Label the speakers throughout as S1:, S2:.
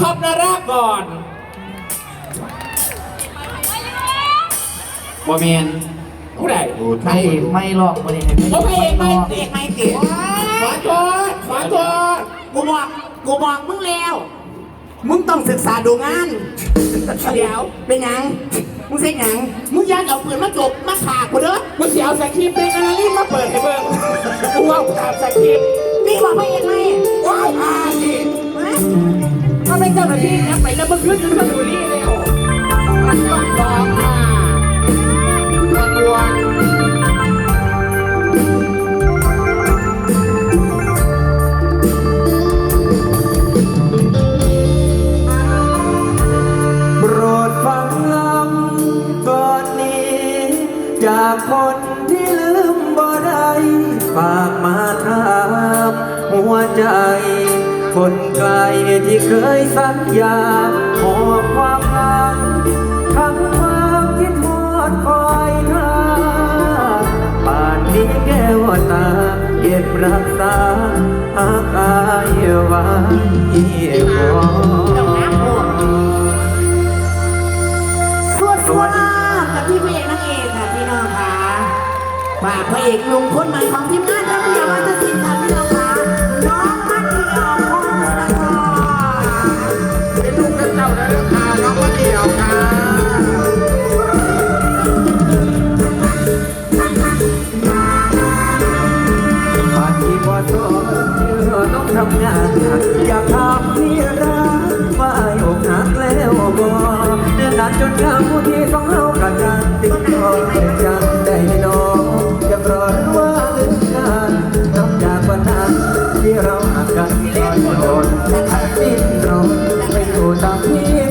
S1: ท็อปนาราก่อนบอเมนผู้ใด
S2: ไม่ไม่หรอกไม่ได้ให้
S1: เขาไม่เอกไม่
S2: หรอก
S1: เอกไม่เก๋ขอโทษขอโทษ
S3: กูบอกกูบอกมึงแล้ว มึงต้องศึกษาดูงานเดี๋ยวเป็นหยังมึงเซ็งหยังมึงอยันเอาปืนมาจบมาขากูเด้อ
S1: มึงเสียเอาสคริปต์เป็นอะไรรีบมาเปิดให้เบิ่งกูเอาถามสคริปต์
S3: นี่บอกไม่เองไหม
S1: ว้าวอ่าดิ
S3: ฮะ
S1: ถ้าเป็นเจ้าหน้าที่นะไปแล้วมึงขึ้นขึ้นมาดูนี่เลยโอ้มันต้องสองค่ะขบวน
S4: โปรดฟังลำก่อนนี้จากคนที่ลืมบ่ได้ฝากมาถามหัวใจ คนไกลที่เคยสัญญาขอความรักทั้งความคิดทอดคอยท่าป่านนี้แก้วตาเก็บรักษาหากอายไว้บ่
S3: ต้องน้ำพวกสวดสวกับพี่พระเอกนางเอกค่ะพี่น้องค่ะฝากพระเอกลุงคนใหม่ของทีมงานท่านเดียววัฒนศิลป์ค่ะพี่น้อง
S4: หักอยากถามพี่รักว่าอกหักแล้วบ่เดินนานจนข้ามผู้ที่ของเฮากันงานติดต่อจังได้น้องจะรอหรือว่าลืมกันนับจากวันนั้นที่เราห่างกันตอนโดนสิ้นรมไปอยู่ตามที่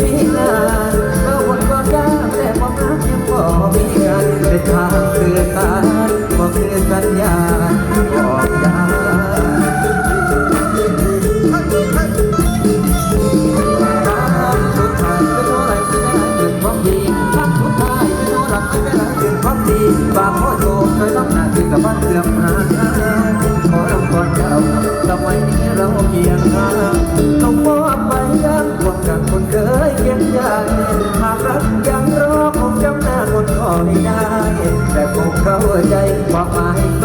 S4: พ่อโยมเคยรับหน้าที่กับบ้านเสื่อมหาขอรำก่อนเราทำไมนี้เราเกียงข้างต้องมอบไปยังห่วงกับคนเคยเก็บใจหากรักยังรอคงจำหน้าคนก็ไม่ได้ แต่คงเข้าใจความหมาย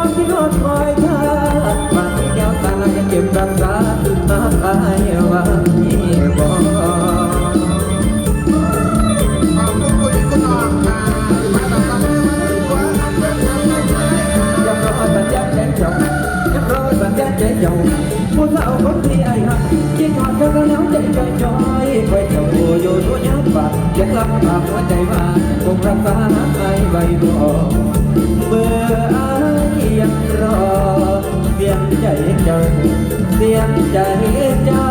S4: ทั้งความที่รอดคอยท่ามาที่แก้วตาจะเก็บรักษาหากอายว่ามีบอกยังรอสัญญาใจเจ้ายังรอสัญญาใจเจ้าผู้สาวคนที่ไอ้หักคิดหอดกันแล้วใจจอยจอยไว้เจ้าอยู่ตัวยากบาดยังรับปากหัวใจมาคงรักษาไอ้ไว้บ่เมื่อไอ้ยังร ยงใจเจ้าเสียงใจเจ้า